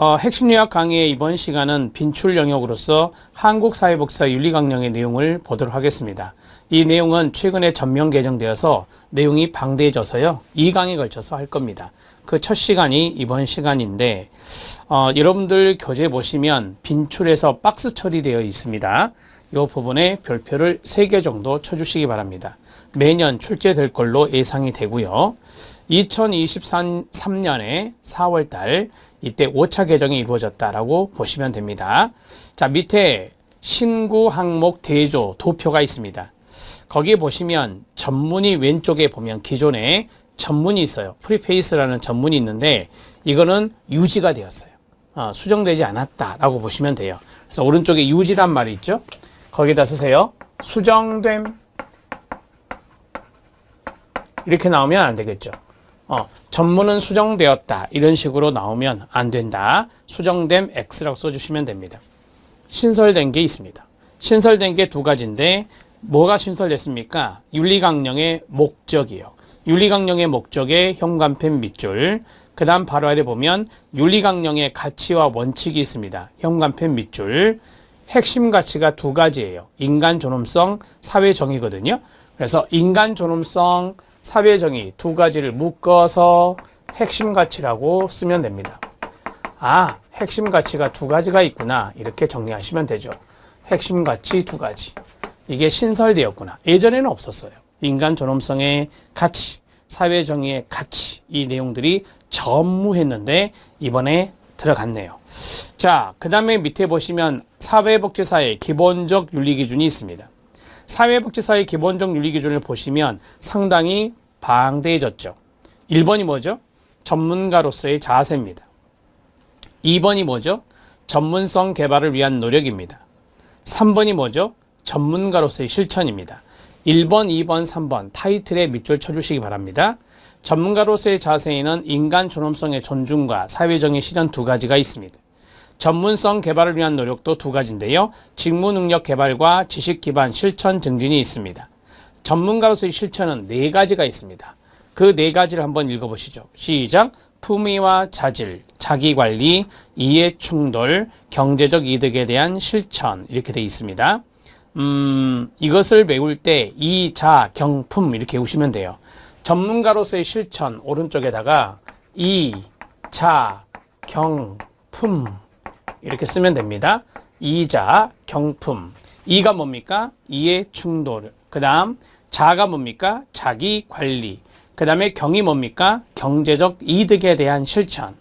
어, 핵심 요약 강의의 이번 시간은 빈출 영역으로서 한국 사회복사 윤리 강령의 내용을 보도록 하겠습니다. 이 내용은 최근에 전면 개정되어서 내용이 방대해져서요. 2강에 걸쳐서 할 겁니다. 그 첫 시간이 이번 시간인데 어, 여러분들 교재 보시면 빈출에서 박스 처리되어 있습니다. 이 부분에 별표를 3개 정도 쳐주시기 바랍니다. 매년 출제될 걸로 예상이 되고요. 2023년에 4월 달 이때 5차 개정이 이루어졌다라고 보시면 됩니다. 자, 밑에 신구 항목 대조 도표가 있습니다. 거기에 보시면 전문이 왼쪽에 보면 기존에 전문이 있어요. 프리페이스라는 전문이 있는데 이거는 유지가 되었어요. 어, 수정되지 않았다라고 보시면 돼요. 그래서 오른쪽에 유지란 말이 있죠. 거기다 쓰세요. 수정됨 이렇게 나오면 안 되겠죠. 어, 전문은 수정되었다. 이런 식으로 나오면 안 된다. 수정됨 X라고 써주시면 됩니다. 신설된 게 있습니다. 신설된 게 두 가지인데 뭐가 신설됐습니까? 윤리강령의 목적이요. 윤리강령의 목적에 현관펜 밑줄 그 다음 바로 아래 보면 윤리강령의 가치와 원칙이 있습니다. 현관펜 밑줄 핵심 가치가 두 가지예요. 인간 존엄성, 사회 정의거든요. 그래서 인간 존엄성, 사회 정의 두 가지를 묶어서 핵심 가치라고 쓰면 됩니다. 아, 핵심 가치가 두 가지가 있구나. 이렇게 정리하시면 되죠. 핵심 가치 두 가지. 이게 신설되었구나. 예전에는 없었어요. 인간 존엄성의 가치, 사회 정의의 가치, 이 내용들이 전무했는데 이번에 들어갔네요. 자, 그 다음에 밑에 보시면 사회복지사의 기본적 윤리기준이 있습니다. 사회복지사의 기본적 윤리기준을 보시면 상당히 방대해졌죠. 1번이 뭐죠? 전문가로서의 자세입니다. 2번이 뭐죠? 전문성 개발을 위한 노력입니다. 3번이 뭐죠? 전문가로서의 실천입니다. 1번, 2번, 3번 타이틀에 밑줄 쳐주시기 바랍니다. 전문가로서의 자세에는 인간 존엄성의 존중과 사회정의 실현 두 가지가 있습니다. 전문성 개발을 위한 노력도 두 가지인데요. 직무 능력 개발과 지식 기반 실천 증진이 있습니다. 전문가로서의 실천은 네 가지가 있습니다. 그 네 가지를 한번 읽어보시죠. 시작. 품위와 자질, 자기 관리, 이해 충돌, 경제적 이득에 대한 실천 이렇게 되어 있습니다. 음, 이것을 외울 때 이, 자, 경품 이렇게 외우시면 돼요. 전문가로서의 실천 오른쪽에다가 이, 자, 경, 품 이렇게 쓰면 됩니다. 이자, 경품. 이가 뭡니까? 이의 충돌. 그 다음 자가 뭡니까? 자기 관리. 그 다음에 경이 뭡니까? 경제적 이득에 대한 실천.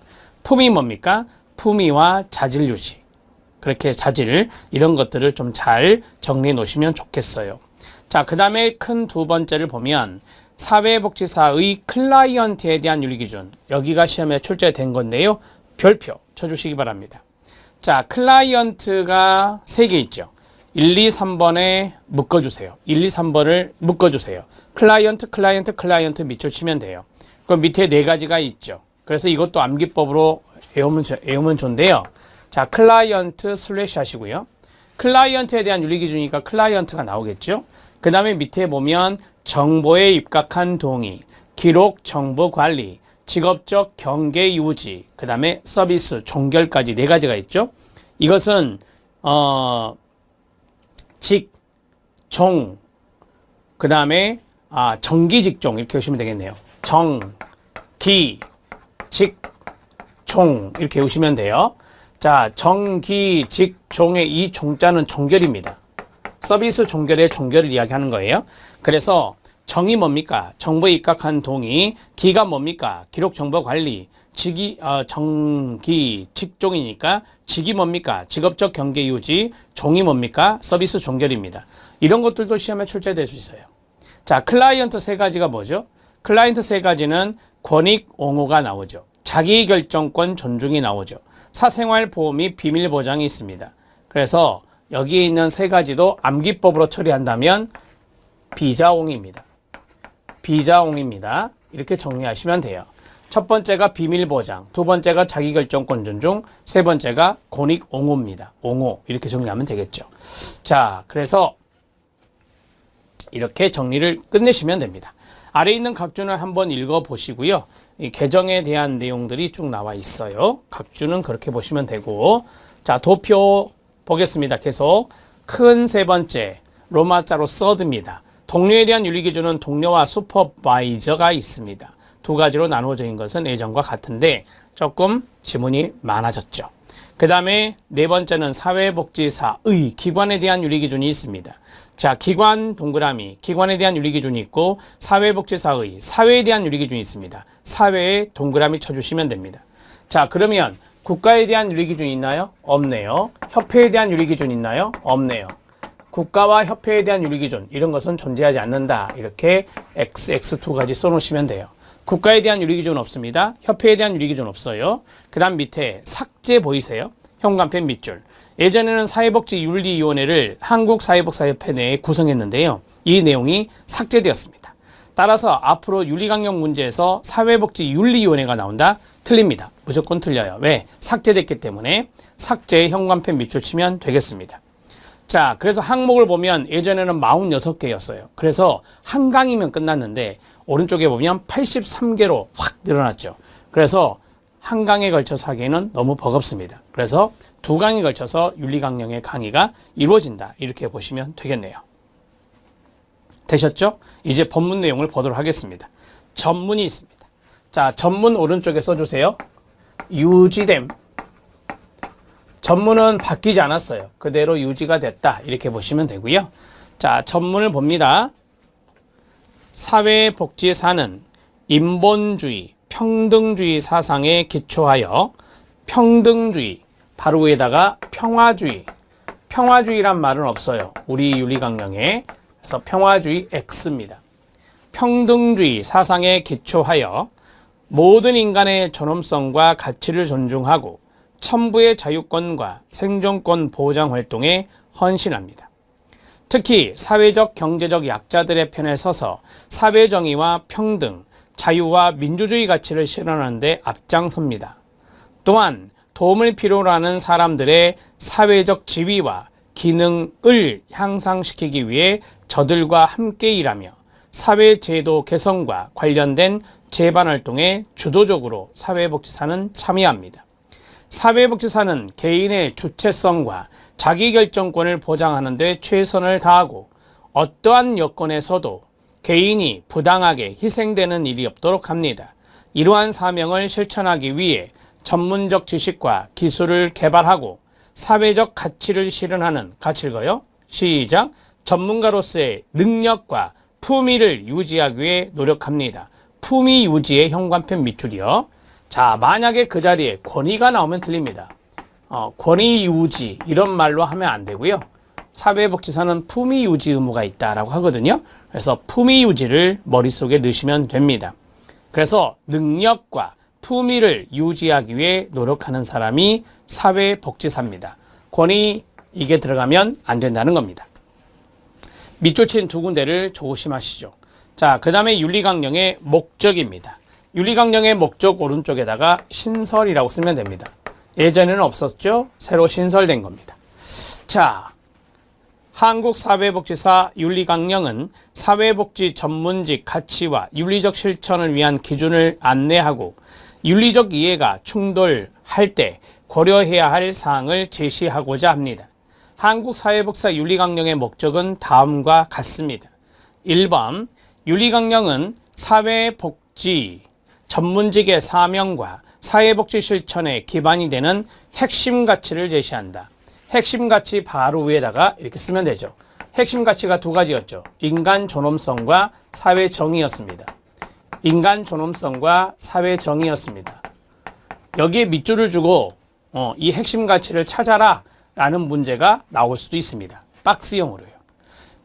품이 뭡니까? 품위와 자질 유지. 그렇게 자질 이런 것들을 좀 잘 정리해 놓으시면 좋겠어요. 자, 그 다음에 큰 두 번째를 보면 사회복지사의 클라이언트에 대한 윤리기준. 여기가 시험에 출제된 건데요. 별표 쳐주시기 바랍니다. 자, 클라이언트가 세개 있죠. 1, 2, 3번에 묶어주세요. 1, 2, 3번을 묶어주세요. 클라이언트, 클라이언트, 클라이언트 밑줄 치면 돼요. 그럼 밑에 네 가지가 있죠. 그래서 이것도 암기법으로 외우면, 외우면 좋은데요. 자, 클라이언트 슬래시 하시고요. 클라이언트에 대한 윤리기준이니까 클라이언트가 나오겠죠. 그 다음에 밑에 보면 정보에 입각한 동의, 기록 정보 관리, 직업적 경계 유지, 그 다음에 서비스 종결까지 네 가지가 있죠. 이것은 어, 직, 종, 그 다음에 아, 정기 직종 이렇게 보시면 되겠네요. 정, 기, 직, 종 이렇게 보시면 돼요. 자, 정기, 직, 종의 이 종자는 종결입니다. 서비스 종결의 종결을 이야기하는 거예요. 그래서 정이 뭡니까? 정보에 입각한 동의. 기가 뭡니까? 기록 정보 관리. 직이 어, 정기 직종이니까 직이 뭡니까? 직업적 경계 유지. 종이 뭡니까? 서비스 종결입니다. 이런 것들도 시험에 출제될 수 있어요. 자, 클라이언트 세 가지가 뭐죠? 클라이언트 세 가지는 권익 옹호가 나오죠. 자기 결정권 존중이 나오죠. 사생활 보호 및 비밀 보장이 있습니다. 그래서 여기에 있는 세 가지도 암기법으로 처리한다면 비자옹입니다. 비자옹입니다. 이렇게 정리하시면 돼요. 첫 번째가 비밀 보장, 두 번째가 자기 결정권 존중, 세 번째가 권익 옹호입니다. 옹호 이렇게 정리하면 되겠죠. 자, 그래서 이렇게 정리를 끝내시면 됩니다. 아래 있는 각준을 한번 읽어 보시고요. 이 개정에 대한 내용들이 쭉 나와 있어요. 각 주는 그렇게 보시면 되고 자 도표 보겠습니다. 계속 큰 세 번째 로마자로 서드입니다. 동료에 대한 윤리 기준은 동료와 슈퍼바이저가 있습니다. 두 가지로 나누어져 있는 것은 예전과 같은데 조금 지문이 많아졌죠. 그 다음에 네 번째는 사회복지사의 기관에 대한 윤리 기준이 있습니다. 자, 기관 동그라미, 기관에 대한 윤리 기준이 있고 사회복지사의 사회에 대한 윤리 기준이 있습니다. 사회에 동그라미 쳐주시면 됩니다. 자, 그러면 국가에 대한 윤리 기준이 있나요? 없네요. 협회에 대한 윤리 기준 있나요? 없네요. 국가와 협회에 대한 윤리 기준 이런 것은 존재하지 않는다. 이렇게 XX 두 가지 써놓으시면 돼요. 국가에 대한 윤리 기준 없습니다. 협회에 대한 윤리 기준 없어요. 그 다음 밑에 삭제 보이세요? 현관펜 밑줄. 예전에는 사회복지윤리위원회를 한국사회복사협회 내에 구성했는데요. 이 내용이 삭제되었습니다. 따라서 앞으로 윤리강령 문제에서 사회복지윤리위원회가 나온다? 틀립니다. 무조건 틀려요. 왜? 삭제됐기 때문에 삭제 현관펜 밑줄 치면 되겠습니다. 자, 그래서 항목을 보면 예전에는 46개였어요. 그래서 한 강이면 끝났는데 오른쪽에 보면 83개로 확 늘어났죠. 그래서 한 강에 걸쳐서 하기에는 너무 버겁습니다. 그래서 두 강에 걸쳐서 윤리강령의 강의가 이루어진다. 이렇게 보시면 되겠네요. 되셨죠? 이제 본문 내용을 보도록 하겠습니다. 전문이 있습니다. 자, 전문 오른쪽에 써주세요. 유지됨. 전문은 바뀌지 않았어요. 그대로 유지가 됐다. 이렇게 보시면 되고요. 자, 전문을 봅니다. 사회복지사는 인본주의, 평등주의 사상에 기초하여 평등주의, 바로 위에다가 평화주의, 평화주의란 말은 없어요. 우리 윤리강령에. 그래서 평화주의 X입니다. 평등주의 사상에 기초하여 모든 인간의 존엄성과 가치를 존중하고 천부의 자유권과 생존권 보장 활동에 헌신합니다. 특히 사회적 경제적 약자들의 편에 서서 사회정의와 평등, 자유와 민주주의 가치를 실현하는 데 앞장섭니다. 또한 도움을 필요로 하는 사람들의 사회적 지위와 기능을 향상시키기 위해 저들과 함께 일하며 사회제도 개선과 관련된 재반 활동에 주도적으로 사회복지사는 참여합니다. 사회복지사는 개인의 주체성과 자기결정권을 보장하는 데 최선을 다하고 어떠한 여건에서도 개인이 부당하게 희생되는 일이 없도록 합니다. 이러한 사명을 실천하기 위해 전문적 지식과 기술을 개발하고 사회적 가치를 실현하는 가치를 거요. 시작. 전문가로서의 능력과 품위를 유지하기 위해 노력합니다. 품위 유지의 현관편 밑줄이요. 자, 만약에 그 자리에 권위가 나오면 틀립니다. 어, 권위 유지 이런 말로 하면 안 되고요. 사회복지사는 품위 유지 의무가 있다라고 하거든요. 그래서 품위 유지를 머릿속에 넣으시면 됩니다. 그래서 능력과 품위를 유지하기 위해 노력하는 사람이 사회복지사입니다. 권위 이게 들어가면 안 된다는 겁니다. 밑줄 친 두 군데를 조심하시죠. 자, 그 다음에 윤리강령의 목적입니다. 윤리강령의 목적 오른쪽에다가 신설이라고 쓰면 됩니다. 예전에는 없었죠? 새로 신설된 겁니다. 자, 한국사회복지사 윤리강령은 사회복지 전문직 가치와 윤리적 실천을 위한 기준을 안내하고 윤리적 이해가 충돌할 때 고려해야 할 사항을 제시하고자 합니다. 한국사회복사 윤리강령의 목적은 다음과 같습니다. 1번 윤리강령은 사회복지 전문직의 사명과 사회복지 실천에 기반이 되는 핵심 가치를 제시한다. 핵심 가치 바로 위에다가 이렇게 쓰면 되죠. 핵심 가치가 두 가지였죠. 인간 존엄성과 사회 정의였습니다. 인간 존엄성과 사회 정의였습니다. 여기에 밑줄을 주고 어, 이 핵심 가치를 찾아라 라는 문제가 나올 수도 있습니다. 박스형으로요.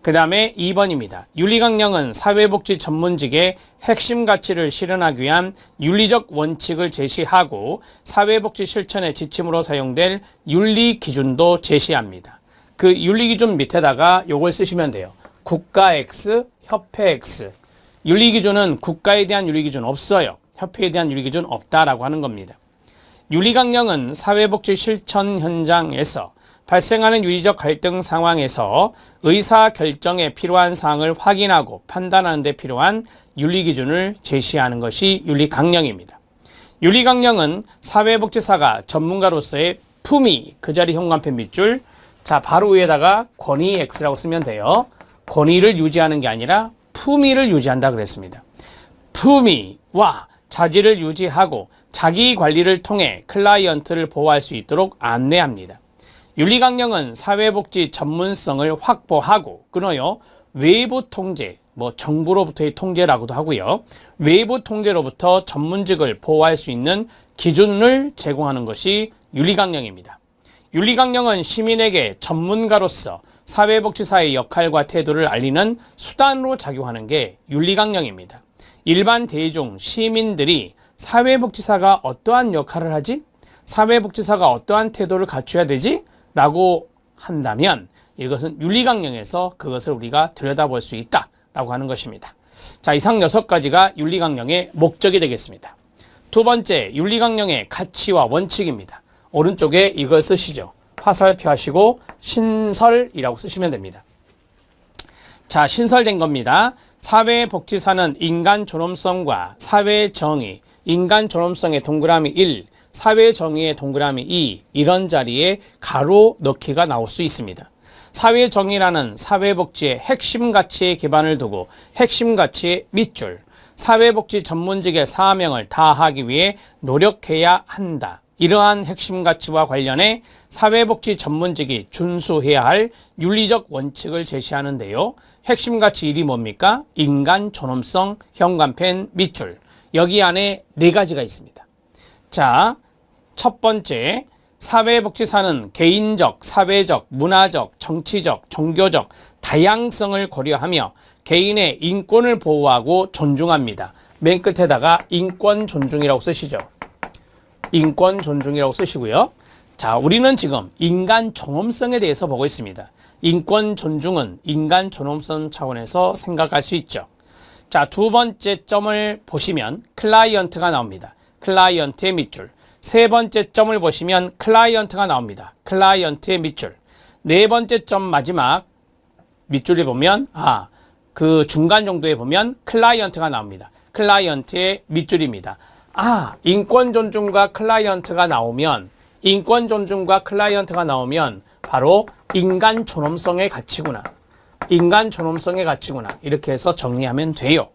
그 다음에 2번입니다. 윤리강령은 사회복지 전문직의 핵심 가치를 실현하기 위한 윤리적 원칙을 제시하고 사회복지 실천의 지침으로 사용될 윤리 기준도 제시합니다. 그 윤리 기준 밑에다가 요걸 쓰시면 돼요. 국가 X, 협회 X. 윤리 기준은 국가에 대한 윤리 기준 없어요. 협회에 대한 윤리 기준 없다라고 하는 겁니다. 윤리강령은 사회복지 실천 현장에서 발생하는 윤리적 갈등 상황에서 의사 결정에 필요한 사항을 확인하고 판단하는 데 필요한 윤리 기준을 제시하는 것이 윤리 강령입니다. 윤리 강령은 사회복지사가 전문가로서의 품위, 그 자리 현관펜 밑줄, 자, 바로 위에다가 권위 X라고 쓰면 돼요. 권위를 유지하는 게 아니라 품위를 유지한다 그랬습니다. 품위와 자질을 유지하고 자기 관리를 통해 클라이언트를 보호할 수 있도록 안내합니다. 윤리강령은 사회복지 전문성을 확보하고 끊어요. 외부 통제, 뭐 정부로부터의 통제라고도 하고요. 외부 통제로부터 전문직을 보호할 수 있는 기준을 제공하는 것이 윤리강령입니다. 윤리강령은 시민에게 전문가로서 사회복지사의 역할과 태도를 알리는 수단으로 작용하는 게 윤리강령입니다. 일반 대중, 시민들이 사회복지사가 어떠한 역할을 하지? 사회복지사가 어떠한 태도를 갖춰야 되지? 라고 한다면 이것은 윤리강령에서 그것을 우리가 들여다볼 수 있다 라고 하는 것입니다. 자, 이상 여섯 가지가 윤리강령의 목적이 되겠습니다. 두 번째, 윤리강령의 가치와 원칙입니다. 오른쪽에 이걸 쓰시죠. 화살표 하시고 신설이라고 쓰시면 됩니다. 자, 신설된 겁니다. 사회복지사는 인간 존엄성과 사회 정의, 인간 존엄성의 동그라미 1, 사회 정의의 동그라미 2 이런 자리에 가로 넣기가 나올 수 있습니다. 사회 정의라는 사회복지의 핵심 가치에 기반을 두고 핵심 가치의 밑줄, 사회복지 전문직의 사명을 다하기 위해 노력해야 한다. 이러한 핵심 가치와 관련해 사회복지 전문직이 준수해야 할 윤리적 원칙을 제시하는데요. 핵심 가치 1이 뭡니까? 인간 존엄성, 현관펜, 밑줄. 여기 안에 네 가지가 있습니다. 자, 첫 번째, 사회복지사는 개인적, 사회적, 문화적, 정치적, 종교적 다양성을 고려하며 개인의 인권을 보호하고 존중합니다. 맨 끝에다가 인권 존중이라고 쓰시죠. 인권 존중이라고 쓰시고요. 자, 우리는 지금 인간 존엄성에 대해서 보고 있습니다. 인권 존중은 인간 존엄성 차원에서 생각할 수 있죠. 자, 두 번째 점을 보시면 클라이언트가 나옵니다. 클라이언트의 밑줄. 세 번째 점을 보시면 클라이언트가 나옵니다. 클라이언트의 밑줄. 네 번째 점 마지막 밑줄에 보면 아, 그 중간 정도에 보면 클라이언트가 나옵니다. 클라이언트의 밑줄입니다. 아, 인권 존중과 클라이언트가 나오면 인권 존중과 클라이언트가 나오면 바로 인간 존엄성의 가치구나. 인간 존엄성의 가치구나. 이렇게 해서 정리하면 돼요.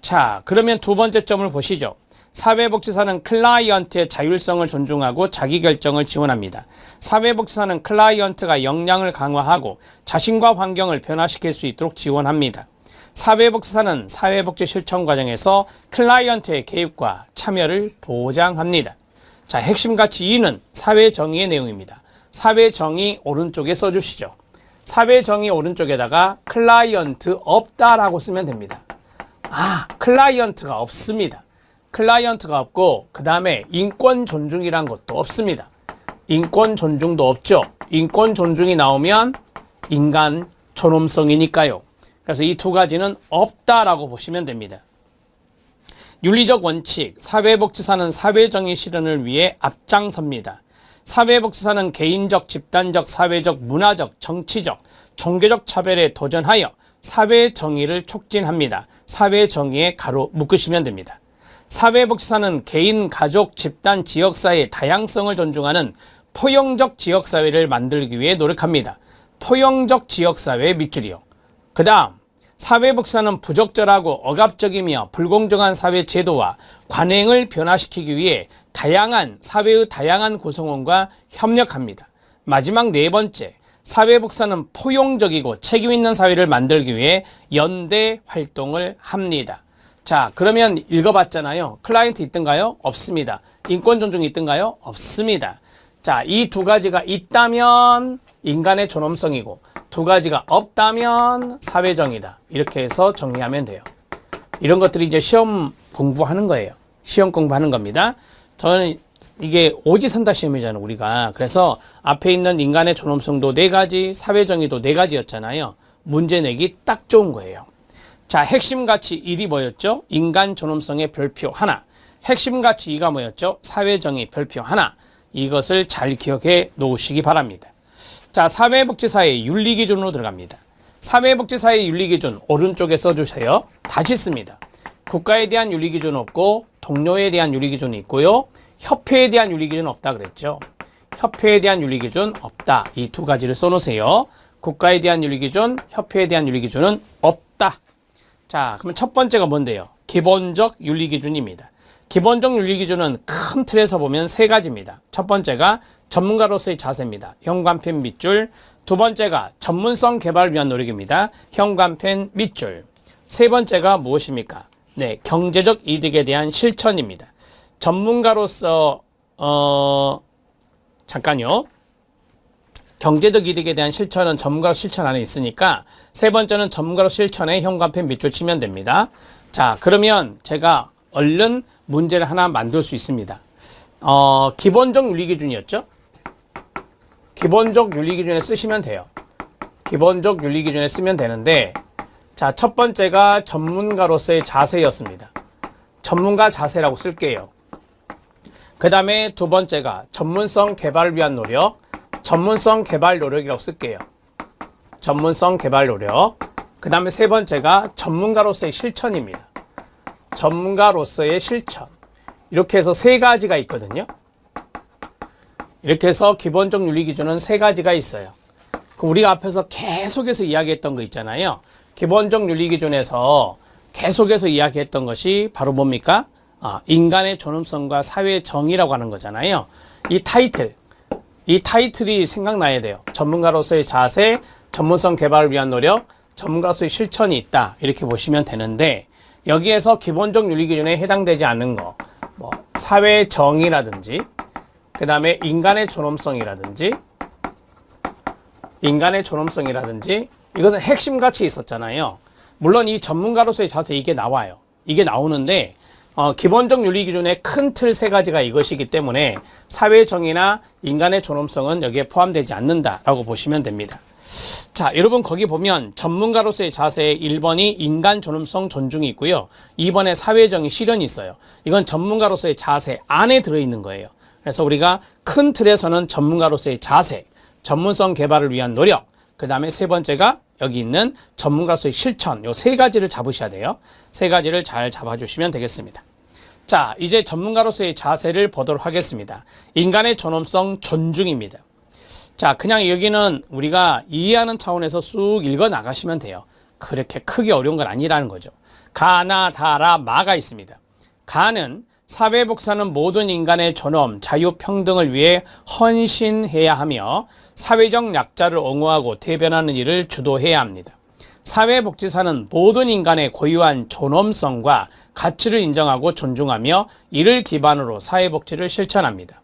자, 그러면 두 번째 점을 보시죠. 사회복지사는 클라이언트의 자율성을 존중하고 자기결정을 지원합니다. 사회복지사는 클라이언트가 역량을 강화하고 자신과 환경을 변화시킬 수 있도록 지원합니다. 사회복지사는 사회복지 실천 과정에서 클라이언트의 개입과 참여를 보장합니다. 자, 핵심 가치 2는 사회 정의의 내용입니다. 사회 정의 오른쪽에 써주시죠. 사회 정의 오른쪽에다가 클라이언트 없다라고 쓰면 됩니다. 아, 클라이언트가 없습니다. 클라이언트가 없고 그 다음에 인권 존중이란 것도 없습니다. 인권 존중도 없죠. 인권 존중이 나오면 인간 존엄성이니까요. 그래서 이 두 가지는 없다라고 보시면 됩니다. 윤리적 원칙, 사회복지사는 사회정의 실현을 위해 앞장섭니다. 사회복지사는 개인적, 집단적, 사회적, 문화적, 정치적, 종교적 차별에 도전하여 사회정의를 촉진합니다. 사회정의에 가로 묶으시면 됩니다. 사회복지사는 개인, 가족, 집단, 지역사회의 다양성을 존중하는 포용적 지역사회를 만들기 위해 노력합니다. 포용적 지역사회의 밑줄이요. 그 다음 사회복지사는 부적절하고 억압적이며 불공정한 사회 제도와 관행을 변화시키기 위해 다양한 사회의 다양한 구성원과 협력합니다. 마지막 네 번째, 사회복지사는 포용적이고 책임있는 사회를 만들기 위해 연대 활동을 합니다. 자, 그러면 읽어봤잖아요. 클라이언트 있던가요? 없습니다. 인권 존중이 있던가요? 없습니다. 자, 이 두 가지가 있다면 인간의 존엄성이고 두 가지가 없다면 사회정의다. 이렇게 해서 정리하면 돼요. 이런 것들이 이제 시험 공부하는 거예요. 시험 공부하는 겁니다. 저는 이게 오지선다 시험이잖아요, 우리가. 그래서 앞에 있는 인간의 존엄성도 네 가지, 사회정의도 네 가지였잖아요. 문제 내기 딱 좋은 거예요. 자, 핵심 가치 1이 뭐였죠? 인간 존엄성의 별표 하나. 핵심 가치 2가 뭐였죠? 사회정의 별표 하나. 이것을 잘 기억해 놓으시기 바랍니다. 자, 사회복지사의 윤리기준으로 들어갑니다. 사회복지사의 윤리기준 오른쪽에 써주세요. 다시 씁니다. 국가에 대한 윤리 기준 없고 동료에 대한 윤리 기준이 있고요. 협회에 대한 윤리 기준 없다 그랬죠. 협회에 대한 윤리 기준 없다. 이 두 가지를 써놓으세요. 국가에 대한 윤리 기준, 협회에 대한 윤리 기준은 없다. 자, 그러면 첫 번째가 뭔데요? 기본적 윤리 기준입니다. 기본적 윤리 기준은 큰 틀에서 보면 세 가지입니다. 첫 번째가 전문가로서의 자세입니다. 현관펜 밑줄. 두 번째가 전문성 개발을 위한 노력입니다. 현관펜 밑줄. 세 번째가 무엇입니까? 네, 경제적 이득에 대한 실천입니다. 전문가로서 어 잠깐요. 경제적 이득에 대한 실천은 전문가로 실천 안에 있으니까 세 번째는 전문가로 실천에 현관펜 밑줄 치면 됩니다. 자, 그러면 제가 얼른 문제를 하나 만들 수 있습니다. 어, 기본적 윤리 기준이었죠? 기본적 윤리 기준에 쓰시면 돼요. 기본적 윤리 기준에 쓰면 되는데 자, 첫 번째가 전문가로서의 자세였습니다. 전문가 자세라고 쓸게요. 그 다음에 두 번째가 전문성 개발을 위한 노력, 전문성 개발 노력이라고 쓸게요. 전문성 개발 노력. 그 다음에 세 번째가 전문가로서의 실천입니다. 전문가로서의 실천. 이렇게 해서 세 가지가 있거든요. 이렇게 해서 기본적 윤리 기준은 세 가지가 있어요. 그 우리가 앞에서 계속해서 이야기했던 거 있잖아요. 기본적 윤리 기준에서 계속해서 이야기했던 것이 바로 뭡니까? 아, 인간의 존엄성과 사회의 정의라고 하는 거잖아요. 이 타이틀, 이 타이틀이 생각나야 돼요. 전문가로서의 자세, 전문성 개발을 위한 노력, 전문가로서의 실천이 있다. 이렇게 보시면 되는데 여기에서 기본적 윤리 기준에 해당되지 않는 거, 뭐 사회의 정의라든지, 그 다음에 인간의 존엄성이라든지, 인간의 존엄성이라든지 이것은 핵심 가치 있었잖아요. 물론 이 전문가로서의 자세 이게 나와요. 이게 나오는데 어, 기본적 윤리 기준의 큰 틀 세 가지가 이것이기 때문에 사회 정의나 인간의 존엄성은 여기에 포함되지 않는다라고 보시면 됩니다. 자, 여러분 거기 보면 전문가로서의 자세의 1번이 인간 존엄성 존중이 있고요. 2번에 사회 정의 실현이 있어요. 이건 전문가로서의 자세 안에 들어 있는 거예요. 그래서 우리가 큰 틀에서는 전문가로서의 자세, 전문성 개발을 위한 노력, 그 다음에 세 번째가 여기 있는 전문가로서의 실천, 요 세 가지를 잡으셔야 돼요. 세 가지를 잘 잡아주시면 되겠습니다. 자, 이제 전문가로서의 자세를 보도록 하겠습니다. 인간의 존엄성 존중입니다. 자, 그냥 여기는 우리가 이해하는 차원에서 쑥 읽어 나가시면 돼요. 그렇게 크게 어려운 건 아니라는 거죠. 가나, 다라, 마가 있습니다. 가는 사회 복사는 모든 인간의 존엄, 자유, 평등을 위해 헌신해야 하며 사회적 약자를 옹호하고 대변하는 일을 주도해야 합니다. 사회복지사는 모든 인간의 고유한 존엄성과 가치를 인정하고 존중하며 이를 기반으로 사회복지를 실천합니다.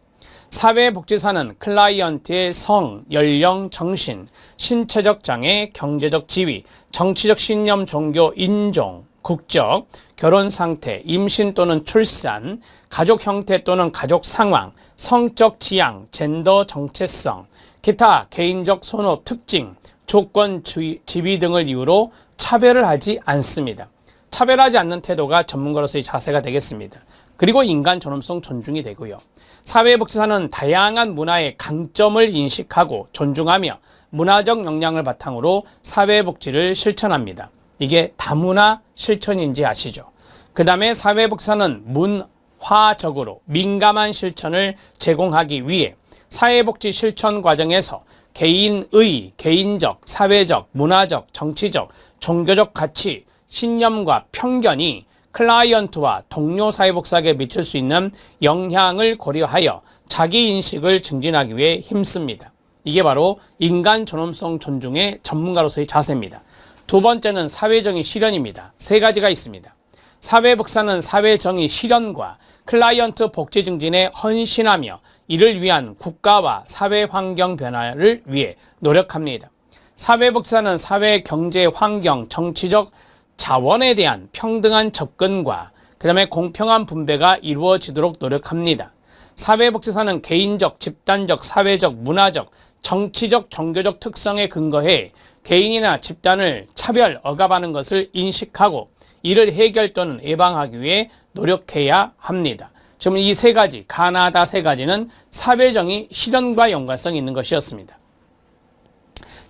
사회복지사는 클라이언트의 성, 연령, 정신, 신체적 장애, 경제적 지위, 정치적 신념, 종교, 인종, 국적, 결혼 상태, 임신 또는 출산, 가족 형태 또는 가족 상황, 성적 지향, 젠더 정체성, 기타 개인적 선호 특징, 조건, 지위 등을 이유로 차별을 하지 않습니다. 차별하지 않는 태도가 전문가로서의 자세가 되겠습니다. 그리고 인간 존엄성 존중이 되고요. 사회복지사는 다양한 문화의 강점을 인식하고 존중하며 문화적 역량을 바탕으로 사회복지를 실천합니다. 이게 다문화 실천인지 아시죠? 그 다음에 사회복지사는 문화적으로 민감한 실천을 제공하기 위해 사회복지 실천 과정에서 개인의, 개인적, 사회적, 문화적, 정치적, 종교적 가치, 신념과 편견이 클라이언트와 동료 사회복사에게 미칠 수 있는 영향을 고려하여 자기 인식을 증진하기 위해 힘씁니다. 이게 바로 인간 존엄성 존중의 전문가로서의 자세입니다. 두 번째는 사회정의 실현입니다. 세 가지가 있습니다. 사회복사는 사회정의 실현과 클라이언트 복지 증진에 헌신하며 이를 위한 국가와 사회 환경 변화를 위해 노력합니다. 사회복사는 사회 경제 환경 정치적 자원에 대한 평등한 접근과 그 다음에 공평한 분배가 이루어지도록 노력합니다. 사회복지사는 개인적, 집단적, 사회적, 문화적, 정치적, 종교적 특성에 근거해 개인이나 집단을 차별, 억압하는 것을 인식하고 이를 해결 또는 예방하기 위해 노력해야 합니다. 지금 이 세 가지, 가나다 세 가지는 사회정의 실현과 연관성이 있는 것이었습니다.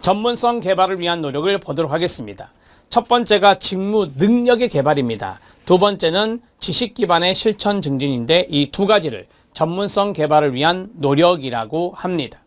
전문성 개발을 위한 노력을 보도록 하겠습니다. 첫 번째가 직무 능력의 개발입니다. 두 번째는 지식 기반의 실천 증진인데 이 두 가지를 전문성 개발을 위한 노력이라고 합니다.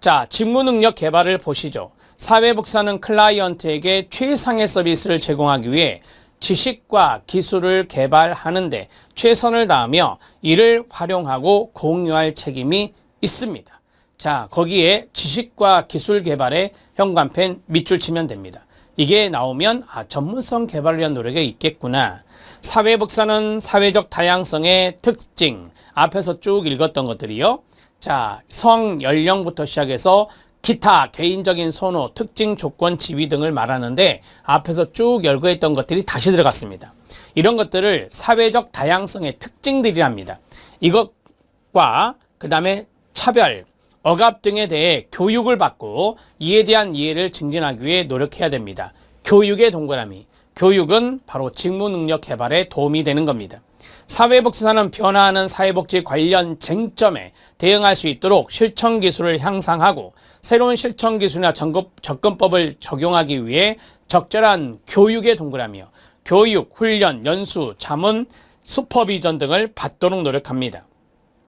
자, 직무 능력 개발을 보시죠. 사회복사는 클라이언트에게 최상의 서비스를 제공하기 위해 지식과 기술을 개발하는데 최선을 다하며 이를 활용하고 공유할 책임이 있습니다. 자, 거기에 지식과 기술 개발에 현관펜 밑줄 치면 됩니다. 이게 나오면 아, 전문성 개발을 위한 노력이 있겠구나. 사회복사는 사회적 다양성의 특징 앞에서 쭉 읽었던 것들이요. 자, 성, 연령부터 시작해서 기타, 개인적인 선호, 특징, 조건, 지위 등을 말하는데 앞에서 쭉 열거했던 것들이 다시 들어갔습니다. 이런 것들을 사회적 다양성의 특징들이랍니다. 이것과 그 다음에 차별, 억압 등에 대해 교육을 받고 이에 대한 이해를 증진하기 위해 노력해야 됩니다. 교육의 동그라미. 교육은 바로 직무 능력 개발에 도움이 되는 겁니다. 사회복지사는 변화하는 사회복지 관련 쟁점에 대응할 수 있도록 실천 기술을 향상하고 새로운 실천 기술이나 전급- 접근법을 적용하기 위해 적절한 교육의 동그라미요. 교육, 훈련, 연수, 자문, 슈퍼비전 등을 받도록 노력합니다.